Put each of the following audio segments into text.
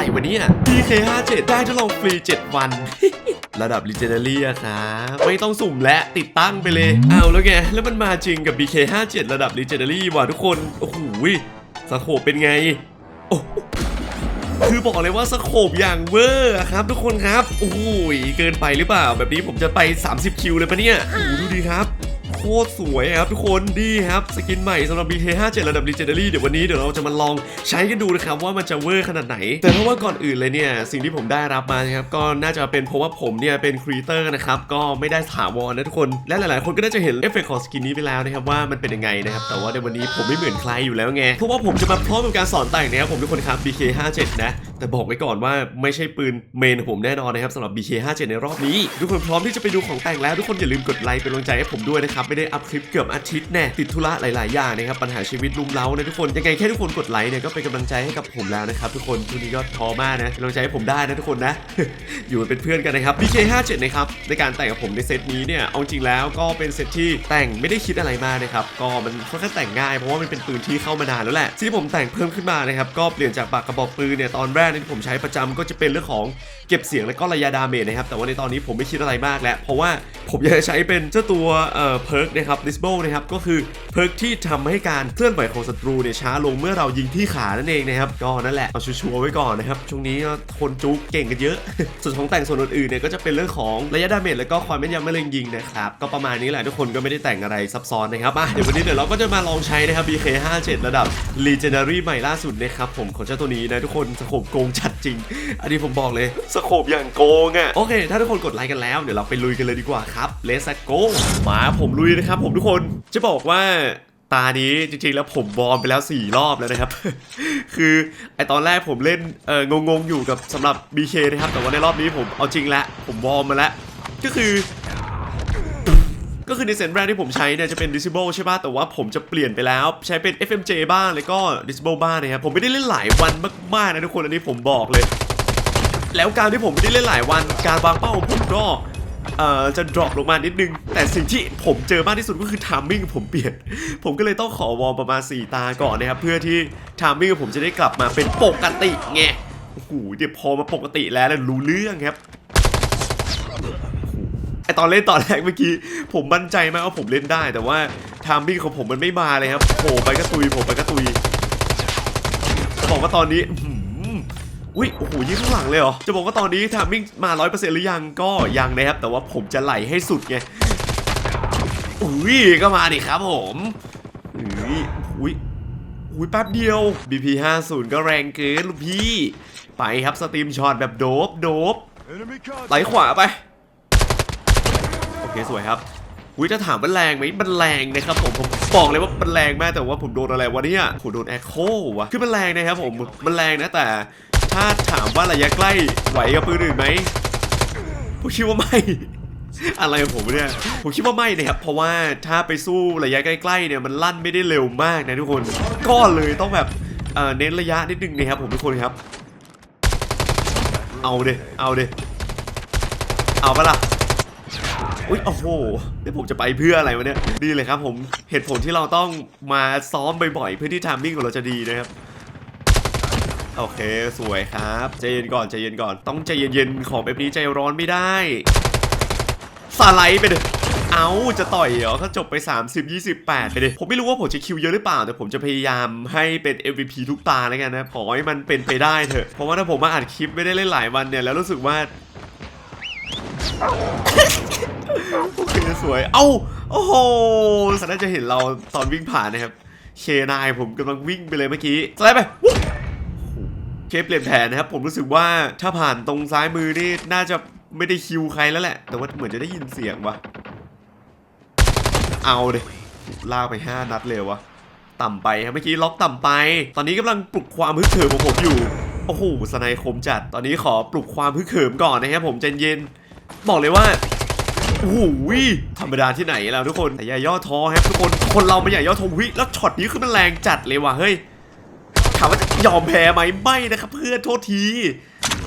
อะไรวะเนี่ย BK57 ได้ทดลองฟรี 7 วัน ระดับ Legendary อะครับไม่ต้องสุ่มและติดตั้งไปเลย เอาแล้วไง แล้วมันมาจริงกับ BK57 ระดับ Legendary ว่ะทุกคน โอ้โหสโคปเป็นไง โอ้คือบอกเลยว่าสโคปอย่างเวอร์ครับทุกคนครับ โอ้โหเกินไปหรือเปล่า แบบนี้ผมจะไป 30 คิวเลยปะเนี่ย โอ้ดูดีครับ คตรสวยครับทุกคนดีครับสกินใหม่สำหรับ BK57 ระดับ Legendary เดี๋ยววันนี้เดี๋ยวเราจะมาลองใช้กันดูนะครับว่ามันจะเวอร์ขนาดไหน แต่ถ้าว่าก่อนอื่นเลยเนี่ยสิ่งที่ผมได้รับมานะครับก็น่าจะเป็นเพราะว่าผมเนี่ยเป็นครีเตอร์นะครับก็ไม่ได้ถาวรนะทุกคน และหลายๆ คนก็น่าจะเห็นเอฟเฟกต์ของสกินนี้ไปแล้วนะครับว่ามันเป็นยังไงนะครับแต่ว่าในวันนี้ผมไม่เหมือนใครอยู่แล้วไงเพราะว่าผมจะมาพร้อมกับการสอนแต่งนะครับผมทุกคนครับ BK57 นะแต่บอกไว้ก่อนว่าไม่ใช่ปืนเมนของผมแน่นอนนะครับสำหรับ BK57 ในรอบนี้ ทุกคนพร้อมที่จะไปดูของแต่งแล้วทุกคนอย่าลืมกดไลค์เป็นกำลังใจให้ผมด้วยนะครับไม่ได้อัพคลิปเกือบอาทิตย์แน่ติดธุระหลาย ๆ อย่างนะครับปัญหาชีวิตลุมเล้านะทุกคนยังไงแค่ทุกคนกดไลค์เนี่ยก็เป็นกำลังใจให้กับผมแล้วนะครับทุกคนทุนี้ก็ท้อมากนะกำลังใจให้ผมได้นะทุกคนนะ อยู่เป็นเพื่อนกันนะครับ BK57 นะครับในการแต่งกับผมในเซตนี้เนี่ยเอาจริงแล้วก็เป็นเซตที่แต่งไม่ได้คิดอะไรมากนะครับก็มันค่อนข้างแต่งง่ายเพราะว่ามันเป็นปืนที่เข้ามานานแล้วแหละที่ผมแต่งเพิ่มขึ้นมานะครับก็เปลี่ยนจากปากกระบอกปืนเนี่ยตอนแรกที่ผมใช้ประจำก็จะเป็นเรื่องของเก็บเสียงและก็ระยะดาเมจนะครับแต่ว่าในตอนนี้ผมไม่คิดอะไรมากแล้ว เพราะว่าผมอยากจะใช้เป็นเจ้าตัวเอ่อเพร์กนะครับดิสโบนะครับก็คือเพิร์กที่ทำให้การเคลื่อนไหวของศัตรูเนี่ยช้าลงเมื่อเรายิงที่ขานั่นเองนะครับก็นั่นแหละเอาชัวร์ไว้ก่อนนะครับช่วงนี้คนจุกเก่งกันเยอะ ส่วนของแต่งส่วนอื่นๆเนี่ยก็จะเป็นเรื่องของระยะดาเมจแล้วก็ความแม่นยำไม่เล็งยิงนะครับก็ประมาณนี้แหละทุกคนก็ไม่ได้แต่งอะไรซับซ้อนนะครับอะเดี๋ยววันนี้เดี๋ยวเราก็จะมาลองใช้นะครับ BK57 ระดับ Legendary ใหม่ล่าสุดนะครับผมของเจ้าตัวนี้นะทุกคนสโคปโกงชัดจริง อันนี้ผมบอกเลยสโคปอย่างโกงอะโอเค ถ้าทุกคนกดไลค์กันแล้วเดี๋ยวเราไปลุยกันเลยดีกว่าครับ Let's go มาผมลุยนะครับผมทุกคนจะบอกว่าตานี้จริงๆแล้วผมวอร์มไปแล้ว 4 รอบแล้วนะครับ คือไอตอนแรกผมเล่นเอองงๆอยู่กับสำหรับ BK นะครับ แต่ว่าในรอบนี้ผมเอาจริงแล้วผมวอร์มมาแล้ว ก็คือ ก็คือในเซนแรกที่ผมใช้เนี่ยจะเป็น disable ใช่ป่ะ แต่ว่าผมจะเปลี่ยนไปแล้ว ใช้เป็น FMJ บ้างแล้วก็ disable บ้างนะครับ ผมไม่ได้เล่นหลายวันมากๆนะทุกคนอันนี้ผมบอกเลย แล้วการที่ผมไม่ได้เล่นหลายวัน การวางเป้าของผมก็ เอ่อจะ drop ลงมานิดนึง แต่สิ่งที่ผมเจอมากที่สุดก็คือ timing ผมเปลี่ยน ผมก็เลยต้องขอวอร์มประมาณ 4 ตาก่อนนะครับ เพื่อที่ timing ของผมจะได้กลับมาเป็นปกติไงโอ้โหเดี๋ยวพอมาปกติแล้วแล้วรู้เรื่องครับไอตอนเล่นตอนแรกเมื่อกี้ผมมั่นใจมากว่าผมเล่นได้ แต่ว่าทามมิ่งของผมมันไม่มาเลยครับโผล่ไปก็ตุยโผล่ไปก็ตุยบอกว่าตอนนี้ อุ้ยโอ้โหยิงข้างหลังเลยเหรอ จะบอกว่าตอนนี้ทามมิ่งมาร้อยเปอร์เซ็นต์หรือยังก็ยังนะครับ แต่ว่าผมจะไหลให้สุดไงอุ้ยก็มาดิครับผมอุ้ยอุ้ยอุ้ยแป๊บเดียว BP 50ก็แรงเกินลูกพี่ ไปครับสตรีมช็อตแบบโดบโดบไหลขวาไป โอเคสวยครับอุ้ยจะถามว่าแรงไหมมันแรงนะครับผมผมบอกเลยว่ามันแรงมากแต่ว่าผมโดนอะไรวะเนี่ยผมโดนแอคโควะคือมันแรงนะครับผมมันแรงนะแต่ ถ้าถามว่าระยะใกล้ไหวกับปืนอื่นไหมผมคิดว่าไม่ อะไรของผมเนี่ย ผมคิดว่าไม่นะครับ เพราะว่าถ้าไปสู้ระยะใกล้ๆเนี่ยมันลั่นไม่ได้เร็วมากนะทุกคน ก็เลยต้องแบบเเน้นระยะนิดนึงนะครับผมทุกคนครับ เอาเดเอาเดเอาปะล่ะอุ้ยโอ้โหนี่ผมจะไปเพื่ออะไรวะเนี่ย ดีเลยครับผม เหตุผลที่เราต้องมาซ้อมบ่อยๆ เพื่อที่ทามมิ่งของเราจะดีนะครับ โอเค สวยครับใจเย็นก่อนใจเย็นก่อน ต้องใจเย็นๆของแบบนี้ใจร้อนไม่ได้สไลด์ไปเลยเอาจะต่อยเหรอถ้าจบไป 30 28 ไปเลยผมไม่รู้ว่าผมจะคิวเยอะหรือเปล่า แต่ผมจะพยายามให้เป็น MVP ทุกตาแล้วกันนะขอให้มันเป็นไปได้เถอะ เพราะว่าถ้าผมมาอัดคลิปไม่ได้เล่นหลายวันเนี่ย แล้วรู้สึกว่า โอเค สวย เอ้า โอ้โหสันน่าจะเห็นเราตอนวิ่งผ่านนะครับเคนายผมกำลังวิ่งไปเลยเมื่อกี้สไลด์ไป เคเปลี่ยนแผนนะครับ ผมรู้สึกว่าถ้าผ่านตรงซ้ายมือนี่น่าจะไม่ได้คิวใครแล้วแหละ แต่ว่าเหมือนจะได้ยินเสียงวะเอาเลยลากไป 5 นัดเลยวะต่ำไปครับเมื่อกี้ล็อกต่ำไป ตอนนี้กำลังปลุกความฮึกเหิมของผมอยู่โอ้โหสไนคมจัด ตอนนี้ขอปลุกความฮึกเหิมก่อนนะครับผมใจเย็นบอกเลยว่าโอ้โหธรรมดาที่ไหนแล้วทุกคนแต่อย่าย่อท้อครับทุกคนคนเราไม่อย่าย่อท้อวิแล้วช็อตนี้คือมันแรงจัดเลยว่ะเฮ้ย ถามว่าจะยอมแพ้ไหมไม่นะครับเพื่อนโทษที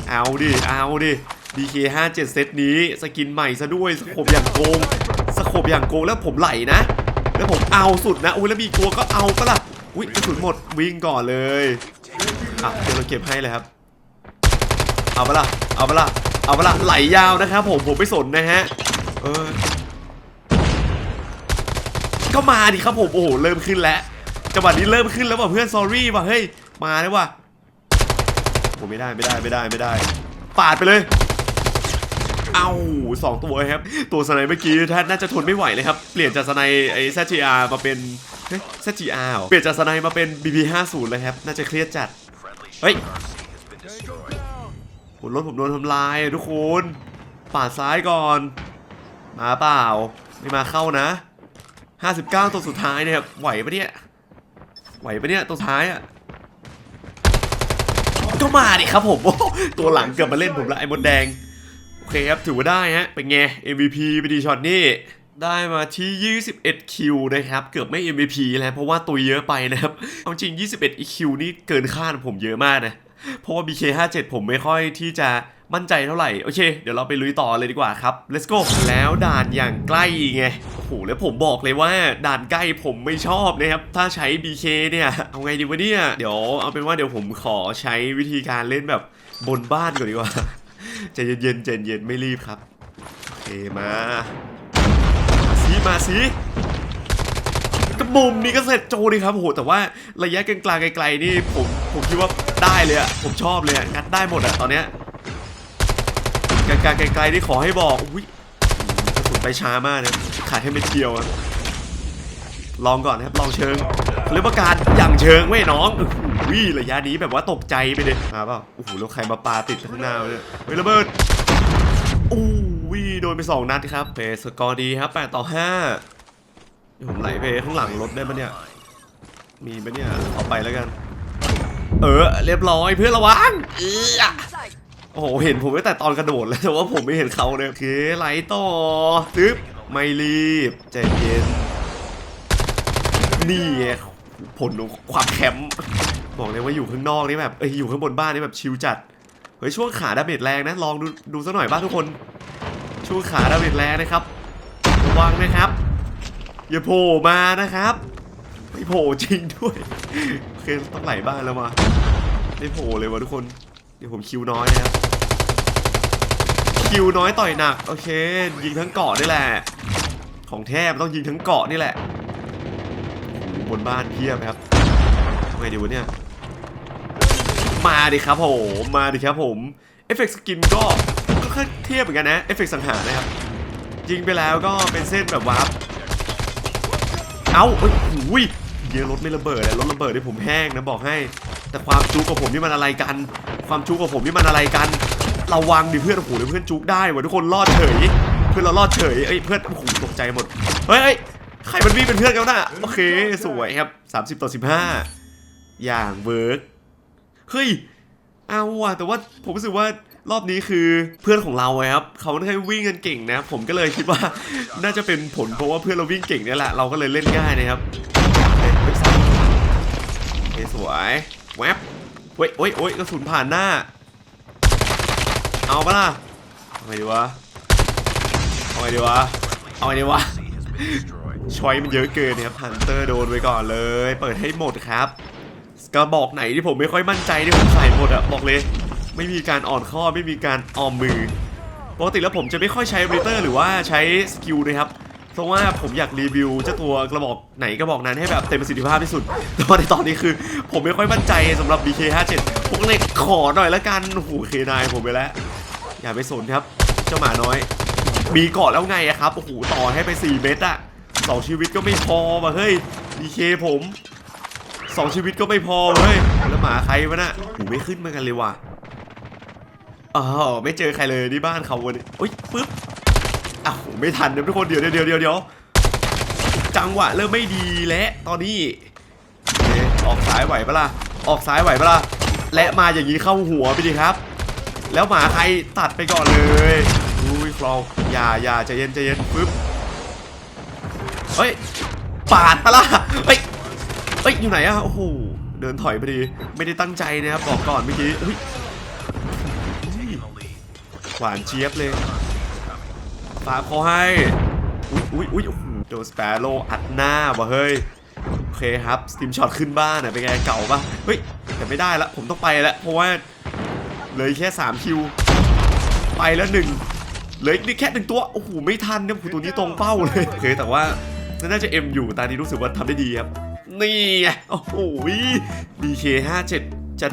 เอาดิ เอาดิ DK57 เซตนี้สกินใหม่ซะด้วยสโคบอย่างโกงสโคบอย่างโกงแล้วผมไหลนะ แล้วผมเอาสุดนะอุ้ยแล้วมีตัวก็เอาปะล่ะอุ้ยกระสุนหมดวิ่งก่อนเลยอะเดี๋ยวเราเก็บให้เลยครับ เอาไปละเอาไปละเอาไปละไหลยาวนะครับผมผมไม่สนนะฮะเออก็มาดิครับผมโอ้โหเริ่มขึ้นแล้วจังหวะนี้เริ่มขึ้นแล้วว่ะเพื่อน sorry ว่ะเฮ้ย มาแล้วว่ะผมไม่ได้ไม่ได้ไม่ได้ไม่ได้ ปาดไปเลย เอาสองตัวครับ ตัวสไนเมื่อกี้ท่านน่าจะทนไม่ไหวเลยครับ เปลี่ยนจากสไนไอ้ ZGR มาเป็นเฮ้ย ZGR เหรอเปลี่ยนจากสไนมาเป็น BP50 เลยครับ น่าจะเครียดจัด เฮ้ยโหรถผมโดนทำลายทุกคนปาดซ้ายก่อน มาเปล่า ไม่มาเข้านะ 59 ตัวสุดท้ายเนี่ยครับ ไหวปะเนี่ย ไหวปะเนี่ยตัวท้ายอะ ก็มาดิครับผมตัวหลังเกือบมาเล่นผมละไอ้มดแดง โอเคครับถือว่าได้ฮะ เป็นไง MVP ไปดีช็อตนี่ได้มาที่ 21 คิวนะครับ เกือบไม่ MVP แล้วเพราะว่าตัวเยอะไปนะครับ เอาจริง 21คิวนี่เกินคาดผมเยอะมากนะ เพราะว่า BK57 ผมไม่ค่อยที่จะ มั่นใจเท่าไหร่ โอเค เดี๋ยวเราไปลุยต่อเลยดีกว่าครับ let's go แล้วด่านอย่างใกล้ไง โอ้โห แล้วผมบอกเลยว่าด่านใกล้ผมไม่ชอบนะครับ ถ้าใช้ BK เนี่ย เอาไงดีวะเนี่ย เดี๋ยวเอาเป็นว่าเดี๋ยวผมขอใช้วิธีการเล่นแบบบนบ้านก่อนดีกว่าใจเย็นๆใจเย็นไม่รีบครับ โอเค มามาสิมาสิกระมุมนี้ก็เสร็จโจดีครับโอ้โหแต่ว่าระยะกลางๆไกลๆนี่ผมผมคิดว่าได้เลยอะผมชอบเลยอะงัดได้หมดอะตอนเนี้ย กางๆไกลๆนี่ขอให้บอก อุ้ยกระสุนไปช้ามากนะ ขาดแค่เม็ดเดียวอะลองก่อนนะครับลองเชิงเขาเรียกว่าการอย่างเชิงเว้ยน้องอุ้ยระยะนี้แบบว่าตกใจไปเลยมาเปล่าโอ้โหแล้วใครมาปาติดข้างหน้าเนี่ยเฮ้ยระเบิดอู้วิโดนไป2นัดครับเพสกอร์ดีครับ8ต่อ5เดี๋ยผมไหลไปข้างหลังรถได้ปะเนี่ย มีปะเนี่ยเอาไปแล้วกัน เออ เรียบร้อยเพื่อนระวังเออ โอ้โห เห็นผมตั้งแต่ตอนกระโดดแล้วแต่ว่าผมไม่เห็นเขาเลยโอเคไหลต่อตึ๊บไม่รีบใจเย็น นี่ผลของความแคมป์บอกเลยว่าอยู่ข้างนอกนี่แบบเอ้ยอยู่ข้างบนบ้านนี่แบบชิลจัดเฮ้ยช่วงขาดาเมจแรงนะลองดูดูสักหน่อยบ้างทุกคน ช่วงขาดาเมจแรงนะครับระวังนะครับ อย่าโผล่มานะครับไม่โผล่จริงด้วยโอเคต้องไหลบ้านแล้วมาไม่โผล่เลยวะทุกคน ดี๋ยวผมคิวน้อยนะครับคิวน้อยต่อยหนัก โอเค ยิงทั้งเกาะนี่แหละ ของแทบต้องยิงทั้งเกาะนี่แหละบนบ้านเพียบครับทำไงดีวะเนี่ย มาดิครับผมมาดิครับผมเอฟเฟกต์สกินก็ก็ค่อนเทียบเหมือนกันนะเอฟเฟกต์สังหารนะครับยิงไปแล้วก็เป็นเส้นแบบวาร์ปเอ้าเอ้ยหูยเยอะรถไม่ระเบิดเลยรถระเบิดที่ผมแห้งนะบอกให้ แต่ความจุกกับผมนี่มันอะไรกัน ความจุกกับผมนี่มันอะไรกันระวังดิเพื่อนโอ้โหเดี๋ยวเพื่อนจุกได้ว่ะทุกคนรอดเฉย เพื่อนเรารอดเฉยเอ้ยเพื่อนโอ้โหตกใจหมดเฮ้ยใครมันวิ่งเป็นเพื่อนกันน่ะโอเคสวยครับ 30 ต่อ 15 อย่างเวิร์กเฮ้ยเอาว่ะแต่ว่าผมรู้สึกว่ารอบนี้คือเพื่อนของเราครับเขาไม่ได้วิ่งกันเก่งนะ ผมก็เลยคิดว่าน่าจะเป็นผลเพราะว่าเพื่อนเราวิ่งเก่งนี่แหละเราก็เลยเล่นง่ายนะครับ เคสวยแวบเฮ้ยเฮ้ยเฮ้ยกระสุนผ่านหน้า เอาปะล่ะเอาไงดีวะ เอาไงดีวะ เอาไงดีวะชอยมันเยอะเกินนะครับฮันเตอร์โดนไปก่อนเลย เปิดให้หมดครับกระบอกไหนที่ผมไม่ค่อยมั่นใจที่ผมใส่หมดอะบอกเลย ไม่มีการอ่อนข้อไม่มีการออมมือปกติแล้วผมจะไม่ค่อยใช้บริเตอร์หรือว่าใช้สกิลนะครับ เพราะว่าผมอยากรีวิวเจ้าตัวกระบอกไหนกระบอกนั้นให้แบบเต็มประสิทธิภาพที่สุด แต่ว่าในตอนนี้คือ ผมไม่ค่อยมั่นใจสำหรับ BK57 ผมก็เลยขอหน่อยละกันโอ้โหเคนายผมไปแล้ว อย่าไปสนครับ เจ้าหมาน้อย มีเกาะแล้วไงอะครับโอ้โหต่อให้ไป 4 เม็ดอะสองชีวิตก็ไม่พอว่ะเฮ้ย BK ผมสองชีวิตก็ไม่พอเว้ยแล้วหมาใครวะน่ะหูไม่ขึ้นมากันเลยว่ะอ๋อไม่เจอใครเลยที่บ้านเขาวันนี้อุ้ยปึ๊บ อ้าวไม่ทันนะทุกคนเดี๋ยวเดี๋ยวเดี๋ยวเดี๋ยวจังหวะเริ่มไม่ดีและตอนนี้โอออกซ้ายไหวปะล่ะออกซ้ายไหวปะล่ะและมาอย่างนี้เข้าหัวไปดิครับ แล้วหมาใครตัดไปก่อนเลยอุ้ยฟลออย่าอย่าใจเย็นใจเย็นปึ๊บเฮ้ยปาดปะล่ะเฮ้ยเอ้ยอยู่ไหนอะโอ้โหเดินถอยพอดีไม่ได้ตั้งใจนะครับบอกก่อนเมื่อกี้เฮ้ยหวานเจี๊ยบเลย ฝากเขาให้ อุ้ยอุ้ยอุ้ยโดนสเปโร่อัดหน้าว่ะเฮ้ย โอเคครับ สตีมช็อตขึ้นบ้านน่ะเป็นไงเก่าปะเฮ้ย แต่ไม่ได้ละ ผมต้องไปละเพราะว่าเหลยแค่ 3 คิว ไปแล้วหนึ่งเหลืออีกนี่แค่หนึ่งตัว โอ้โห ไม่ทันเนี่ยโอ้โหตัวนี้ตรงเป้าเลยโอเคแต่ว่าน่าจะเอ็มอยู่ตอนนี้รู้สึกว่าทำได้ดีครับ นี่ไงโอ้โห BK57 จัด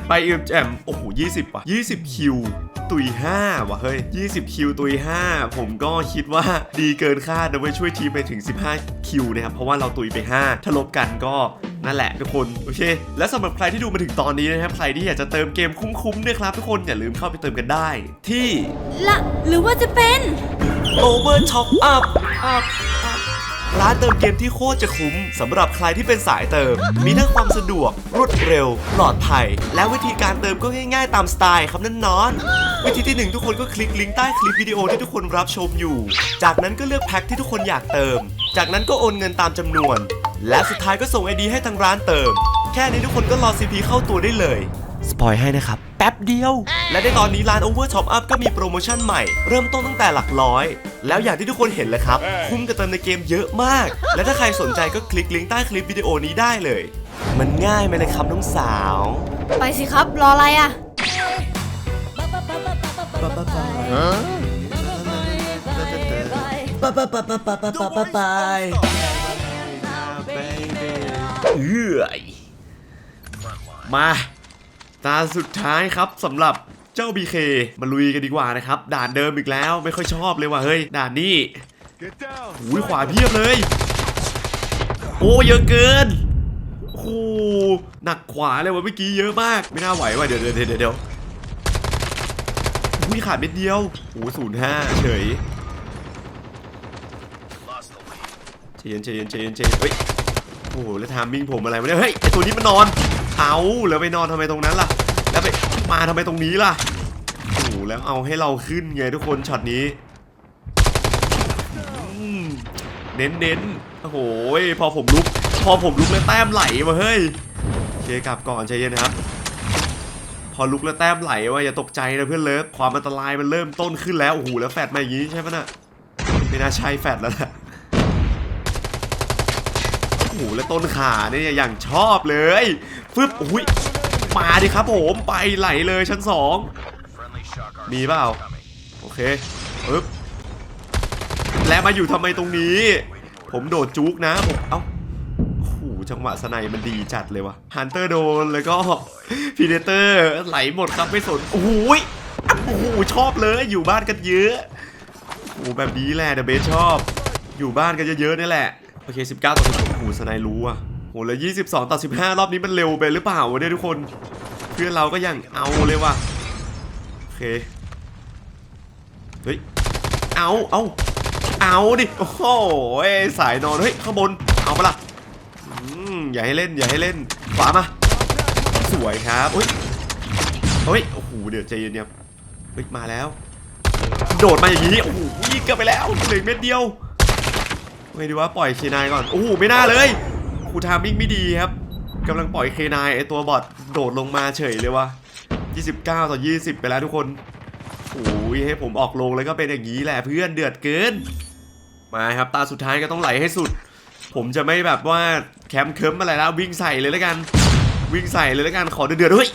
ไปเอ็มแจมโอ้โห20ว่ะ20คิวตุย5ว่ะเฮ้ย 20 คิวตุย 5 ผมก็คิดว่าดีเกินคาดนะเว้ยช่วยทีมไปถึง 15 คิวนะครับ เพราะว่าเราตุยไป 5 ถ้าลบกันก็นั่นแหละทุกคน โอเค และสำหรับใครที่ดูมาถึงตอนนี้นะครับ ใครที่อยากจะเติมเกมคุ้มๆเนี่ยครับ ทุกคนอย่าลืมเข้าไปเติมกันได้ ที่ละหรือว่าจะเป็น Over Top Up ร้านเติมเกมที่โคตรจะคุ้มสำหรับใครที่เป็นสายเติม มีทั้งความสะดวก รวดเร็ว ปลอดภัย และวิธีการเติมก็ง่ายๆตามสไตล์ครับนั่นนอนวิธีที่หนึ่งทุกคนก็คลิกลิงก์ใต้คลิปวิดีโอที่ทุกคนรับชมอยู่ จากนั้นก็เลือกแพ็คที่ทุกคนอยากเติม จากนั้นก็โอนเงินตามจำนวน และสุดท้ายก็ส่งไอดีให้ทางร้านเติม แค่นี้ทุกคนก็รอ CP เข้าตัวได้เลยสปอยให้นะครับ แป๊บเดียว และในตอนนี้ร้าน Over Top Up ก็มีโปรโมชั่นใหม่ เริ่มต้นตั้งแต่หลักร้อย แล้วอย่างที่ทุกคนเห็นเลยครับ คุ้มกับเติมในเกมเยอะมาก และถ้าใครสนใจก็คลิกลิงก์ใต้คลิปวิดีโอนี้ได้เลย มันง่ายไหมเลยครับน้องสาว ไปสิครับรออะไรอะไปปปปปปปปเอื้อยมา ตาสุดท้ายครับสำหรับ จ้า BK มาลุยกันดีกว่านะครับ ด่านเดิมอีกแล้วไม่ค่อยชอบเลยว่ะเฮ้ย ด่านนี้ Get down. อุ้ยขวาเพียบเลย โอ้เยอะเกินโอ้โหหนักขวาเลยว่ะเมื่อกี้เยอะมาก ไม่น่าไหวว่ะเดี๋ยวเดี๋ยวเดี๋ยวเดี๋ยวอุ้ยขาดเม็ดเดียวโอ้ศูนย์ห้าเฉย Lost the lead. ใจเย็นใจเย็นใจเย็นใจเย็นเฮ้ยโอ้โหแล้วทามมิ่งผมอะไรวะเนี่ยเฮ้ยไอตัวนี้มันนอน เอาแล้วไปนอนทำไมตรงนั้นล่ะ แล้วไป มาทำไมตรงนี้ล่ะโอ้โหแล้วเอาให้เราขึ้นไงทุกคนช็อตนี้เน้นเน้นโอ้โหพอผมลุก พอผมลุกแล้วแต้มไหลมาเฮ้ยเคกลับก่อนใจเย็นนะครับ พอลุกแล้วแต้มไหลว่าอย่าตกใจนะเพื่อนเลิฟความอันตรายมันเริ่มต้นขึ้นแล้วโอ้โหแล้วแฟดมาอย่างนี้ใช่ปะน่ะไม่น่าใช่แฟดแล้วนะโอ้โหแล้วต้นขาเนี่ยอย่างชอบเลยฟึบอุ้ย มาดิครับผมไปไหลเลยชั้นสองมีเปล่าโอเคปึ๊บและมาอยู่ทำไมตรงนี้ ผมโดดจุกนะผมเอ้าโอ้โหจังหวะสไนมันดีจัดเลยวะฮันเตอร์โดนแล้วก็พีเดเตอร์ไหลหมดครับไม่สนโอ้โหยโอ้โหชอบเลยอยู่บ้านกันเยอะโอ้แบบนี้แหละเดอะเบสชอบ อยู่บ้านกันเยอะๆนี่แหละโอเค 19ต่อ16โอ้โหสไนรู้อะ โหแล้ว22 ต่อ 15 รอบนี้มันเร็วไปหรือเปล่าวะเนี่ยทุกคน เพื่อนเราก็ยังเอาเลยว่ะ โอเค เฮ้ย เอาเอาเอาดิ โอ้โหสายนอน เฮ้ย ข้างบน เอาปะล่ะอืมอย่าให้เล่น อย่าให้เล่น ขวามา สวยครับเฮ้ยเฮ้ย โอ้โห เดี๋ยวใจเย็นเนี่ยเฮ้ย มาแล้ว โดดมาอย่างนี้ โอ้โหเกือบไปแล้วเหลือเม็ดเดียวไงดีว่าปล่อยเคนายก่อน โอ้โห ไม่น่าเลย ครูทามิ่งไม่ดีครับกำลังปล่อยเคนายไอตัวบอทโดดลงมาเฉยเลยวะ29 ต่อ 20 ไปแล้วทุกคนโอ้ยให้ผมออกลงแล้วก็เป็นอย่างนี้แหละเพื่อนเดือดเกิน มาครับตาสุดท้ายก็ต้องไหลให้สุด ผมจะไม่แบบว่าแคมป์เคิมอะไรแล้ววิ่งใส่เลยแล้วกัน วิ่งใส่เลยแล้วกันขอเดือดๆเฮ้ย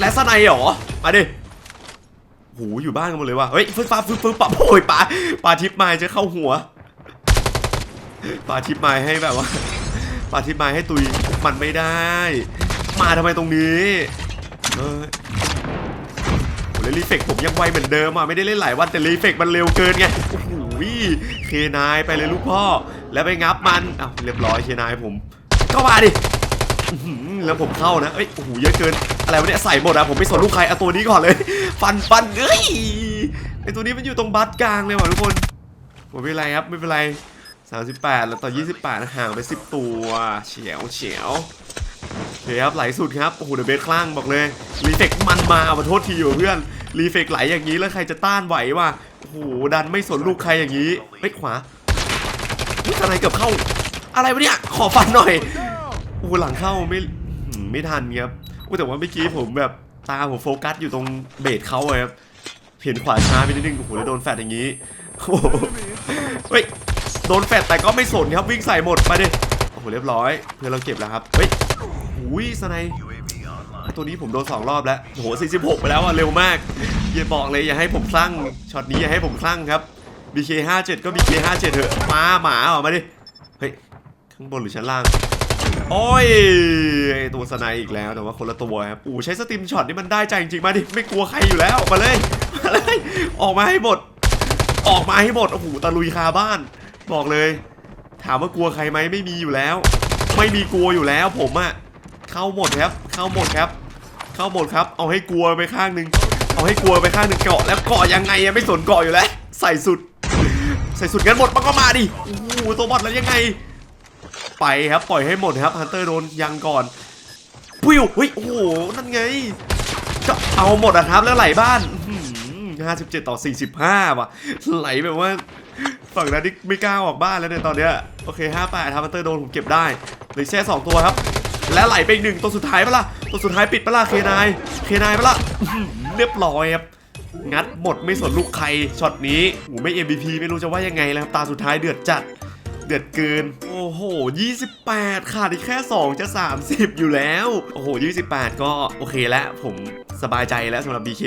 และสไนเหรอ มาดิโหอยู่บ้านกันหมดเลยว่ะเฮ้ยฟึ๊บฟ้าฟึ๊บฟึ๊บปะโอยปลาปลาทิพย์ไม้จะเข้าหัวปลาทิพย์ไม้ให้แบบว่า ปลาทิพย์ไม้ให้ตุยมันไม่ได้ มาทำไมตรงนี้เฮ้ยโอ้แล้วรีเฟกผมยังไวเหมือนเดิมอะไม่ได้เล่นหลายวันแต่รีเฟกมันเร็วเกินไงโอ้โหเคนายไปเลยลูกพ่อ แล้วไปงับมันอ้าวเรียบร้อยเคนายผมเข้ามาดิแล้วผมเข้านะเอ้ยโอ้โหเยอะเกินอะไรวะเนี่ยใส่หมดอะผมไม่สนลูกใครเอาตัวนี้ก่อนเลย ฟันฟันเอ้ยไอตัวนี้มันอยู่ตรงบัตกลางเลยว่ะทุกคนผมไม่เป็นไรครับไม่เป็นไร 38 แล้วต่อ 28 ห่างไป 10 ตัวเฉียวเฉียวโอเคครับไหลสุดครับ โอ้โหเดอะเบสคลั่งบอกเลย รีเฟกมันมาเอามาโทษทีอยู่เพื่อน รีเฟกไหลอย่างนี้แล้วใครจะต้านไหววะโอ้โหดันไม่สนลูกใครอย่างนี้เฮ้ยขวาอุ๊ยอะไรเกือบเข้า อะไรวะเนี่ย ขอฟันหน่อยโอ้โหหลังเข้าไม่ไม่ทันครับโอ้แต่ว่าเมื่อกี้ผมแบบตาผมโฟกัสอยู่ตรงเบสเขาอะครับเห็นขวาช้าไปนิดนึงโอ้โหแล้วโดนแฟดอย่างนี้โอ้โหเฮ้ย โดนแฟดแต่ก็ไม่สนครับวิ่งใส่หมดมาดิโอ้โหเรียบร้อย เพื่อนเราเก็บแล้วครับเฮ้ยอุ้ยสไนตัวนี้ผมโดนสองรอบแล้วโอ้โห46 ไปแล้วอะเร็วมากอย่าบอกเลยอย่าให้ผมคลั่งช็อตนี้อย่าให้ผมคลั่งครับ BK57 ก็ BK57 เถอะมาหมาออกมาดิเฮ้ยข้างบนหรือชั้นล่างโอ้ยไอตัวสไนด์อีกแล้วแต่ว่าคนละตัวครับอู้ใช้สตรีมช็อตนี่มันได้ใจจริงๆมาดิไม่กลัวใครอยู่แล้วมาเลยมาเลยออกมาให้หมด ออกมาให้หมดโอ้โหตะลุยคาบ้าน บอกเลย ถามว่ากลัวใครไหมไม่มีอยู่แล้ว ไม่มีกลัวอยู่แล้ว ผมอะเข้าหมดครับ เข้าหมดครับ เข้าหมดครับ เอาให้กลัวไปข้างหนึ่งเอาให้กลัวไปข้างหนึ่งเกาะแล้วเกาะยังไงอะไม่สนเกาะอยู่แล้ว ใส่สุด ใส่สุดงั้นหมดมันก็มาดิโอ้โหตัวบอทแล้วยังไง ไปครับปล่อยให้หมดครับฮันเตอร์โดนยังก่อนพิวเฮ้ยโอ้โหนั่นไงก็เอาหมดอะครับแล้วไหลบ้านห้าสิบเจ็ดต่อสี่สิบห้าว่ะ ไหลแบบว่า ฝั่งนั้นนี่ไม่กล้าออกบ้านแล้วเนี่ยตอนเนี้ยโอเคห้าแปดครับฮันเตอร์โดนผมเก็บได้เหลือแค่สองตัวครับ และไหลไปอีกหนึ่งตัวสุดท้ายปะล่ะตัวสุดท้ายปิดปะล่ะเคนายเคนายปะล่ะเรียบร้อยครับงัดหมดไม่สนลูกใครช็อตนี้โอ้ไม่ MVP ไม่รู้จะว่ายังไงแล้วครับตาสุดท้ายเดือดจัดเดือดเกิน โอ้โห 28 ขาดอีกแค่ 2 จะ 30 อยู่แล้ว โอ้โห 28 ก็โอเคแล้ว ผมสบายใจแล้วสำหรับ BK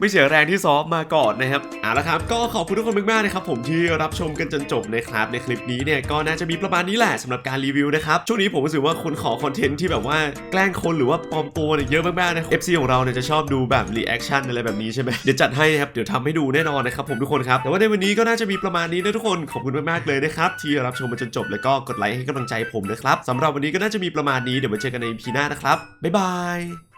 ไม่เสียแรงที่ซ้อมมาก่อนนะครับเอาละครับ ก็ขอบคุณทุกคนมากๆนะครับผมที่รับชมกันจนจบนะครับในคลิปนี้เนี่ยก็น่าจะมีประมาณนี้แหละสำหรับการรีวิวนะครับช่วงนี้ผมรู้สึกว่าคนขอคอนเทนต์ที่แบบว่าแกล้งคนหรือว่าปลอมตัวเนี่ยเยอะมากๆนะ FC ของเราเนี่ยจะชอบดูแบบรีแอคชั่นอะไรแบบนี้ใช่ไหมเดี๋ยวจัดให้นะครับเดี๋ยวทำให้ดูแน่นอนนะครับผมทุกคนครับแต่ว่าในวันนี้ก็น่าจะมีประมาณนี้นะทุกคนขอบคุณมากๆเลยนะครับที่รับชมมาจนจบแล้วก็กดไลค์ให้กำลังใจผมนะครับสำหรับวันนี้ก็น่าจะมีประมาณนี้เดี๋ยวมาเจอกันใน EP หน้านะครับบ๊ายบาย